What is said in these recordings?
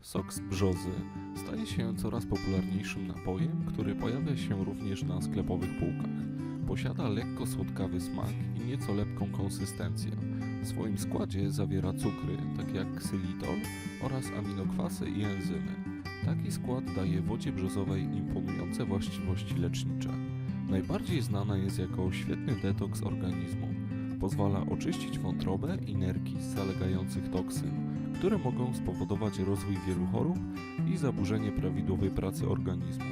Sok z brzozy staje się coraz popularniejszym napojem, który pojawia się również na sklepowych półkach. Posiada lekko słodkawy smak i nieco lepką konsystencję. W swoim składzie zawiera cukry, tak jak ksylitol oraz aminokwasy i enzymy. Taki skład daje wodzie brzozowej imponujące właściwości lecznicze. Najbardziej znana jest jako świetny detoks organizmu. Pozwala oczyścić wątrobę i nerki z zalegających toksyn, które mogą spowodować rozwój wielu chorób i zaburzenie prawidłowej pracy organizmu.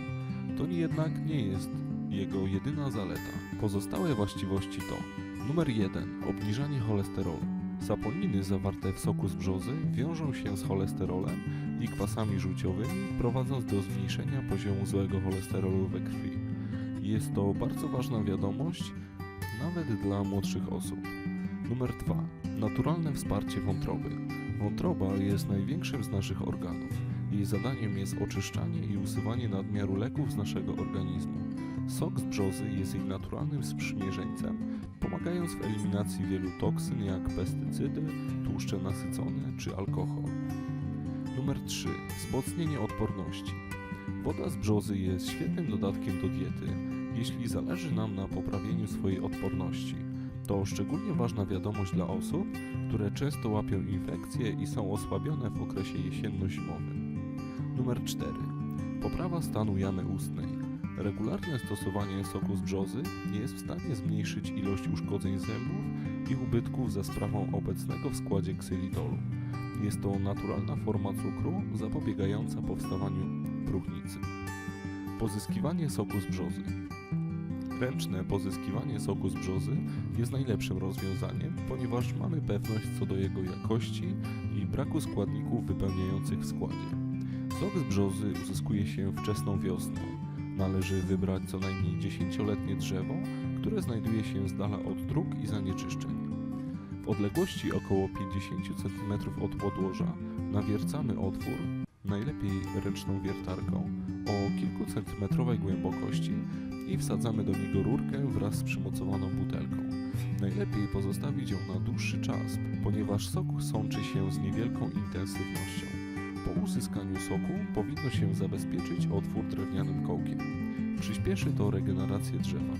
To jednak nie jest jego jedyna zaleta. Pozostałe właściwości to numer 1 obniżanie cholesterolu. Saponiny zawarte w soku z brzozy wiążą się z cholesterolem i kwasami żółciowymi, prowadząc do zmniejszenia poziomu złego cholesterolu we krwi. Jest to bardzo ważna wiadomość, nawet dla młodszych osób. Numer 2. Naturalne wsparcie wątroby. Wątroba jest największym z naszych organów. Jej zadaniem jest oczyszczanie i usuwanie nadmiaru leków z naszego organizmu. Sok z brzozy jest jej naturalnym sprzymierzeńcem, pomagając w eliminacji wielu toksyn jak pestycydy, tłuszcze nasycone czy alkohol. Numer 3. Wzmocnienie odporności. Woda z brzozy jest świetnym dodatkiem do diety, jeśli zależy nam na poprawieniu swojej odporności. To szczególnie ważna wiadomość dla osób, które często łapią infekcje i są osłabione w okresie jesienno-zimowym. Numer 4. Poprawa stanu jamy ustnej. Regularne stosowanie soku z brzozy jest w stanie zmniejszyć ilość uszkodzeń zębów i ubytków za sprawą obecnego w składzie ksylitolu. Jest to naturalna forma cukru zapobiegająca powstawaniu próchnicy. Pozyskiwanie soku z brzozy. Ręczne pozyskiwanie soku z brzozy jest najlepszym rozwiązaniem, ponieważ mamy pewność co do jego jakości i braku składników wypełniających w składzie. Sok z brzozy uzyskuje się wczesną wiosną. Należy wybrać co najmniej 10-letnie drzewo, które znajduje się z dala od dróg i zanieczyszczeń. W odległości około 50 cm od podłoża nawiercamy otwór, najlepiej ręczną wiertarką, o kilkucentymetrowej głębokości i wsadzamy do niego rurkę wraz z przymocowaną butelką. Najlepiej pozostawić ją na dłuższy czas, ponieważ sok sączy się z niewielką intensywnością. Po uzyskaniu soku powinno się zabezpieczyć otwór drewnianym kołkiem. Przyspieszy to regenerację drzewa.